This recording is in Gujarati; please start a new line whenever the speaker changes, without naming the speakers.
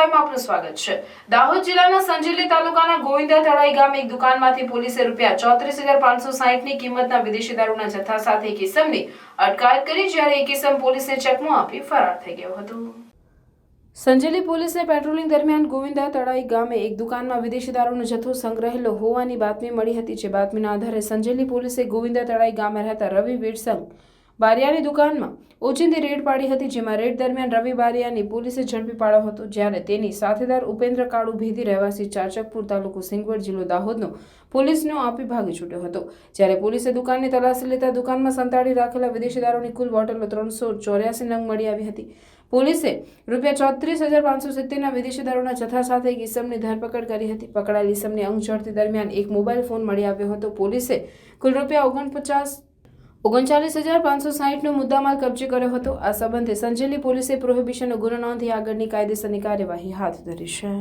આપનું સ્વાગત છે. દાહોદ જિલ્લાના સંજેલી તાલુકાના ગોવિંદા તળાઈ ગામે એક દુકાનમાંથી પોલીસે રૂપિયા ચોત્રીસ હજાર પાંચસો સાહીઠની કિંમતના વિદેશી દારૂના જથ્થા સાથે એક ઇસમની અટકાયત કરી, જ્યારે એક ઇસમ પોલીસને ચકમો આપી ફરાર થઈ ગયો હતો. સંજેલી પોલીસે પેટ્રોલિંગ દરમિયાન ગોવિંદા તળાઈ ગામે એક દુકાનમાં વિદેશી દારૂનો જથ્થો સંગ્રહેલો હોવાની બાતમી મળી હતી, જે બાતમીના આધારે સંજેલી પોલીસે ગોવિંદા તળાઈ ગામે રહેતા રવિ વીરસંગ બારિયાની દુકાનમાં ઓચિંતી રેડ પાડી હતી, જેમાં રેડ દરમિયાન રવિ બારિયાની પોલીસે ઝડપી પાડ્યો હતો, જ્યારે તેની સાથેદાર ઉપેન્દ્ર કાળુ ભેદી રહેવાસી ચાચકપુર તાલુકો સિંગવડ જિલ્લો દાહોદનો પોલીસનો આપી ભાગી છૂટ્યો હતો. જ્યારે પોલીસે દુકાનની તલાશી લેતા દુકાનમાં સંતાડી રાખેલા વિદેશી દારૂની કુલ બોટલો ત્રણસો ચોર્યાસી નંગ મળી આવી હતી. પોલીસે રૂપિયા ચોત્રીસ હજાર પાંચસો સિત્તેરના વિદેશી દારૂના જથ્થા સાથે એક ઈસમની ધરપકડ કરી હતી. પકડાયેલ ઈસમની અંગ ઝડતી દરમિયાન એક મોબાઈલ ફોન મળી આવ્યો હતો. પોલીસે કુલ રૂપિયા ઓગણપચાસ ઓગણચાલીસ હજાર પાંચસો સાહીઠનો મુદ્દામાલ કબજે કર્યો હતો. આ સંબંધે સંજેલી પોલીસે પ્રોહિબિશનનો ગુનો નોંધી આગળની કાયદેસરની કાર્યવાહી હાથ ધરી છે.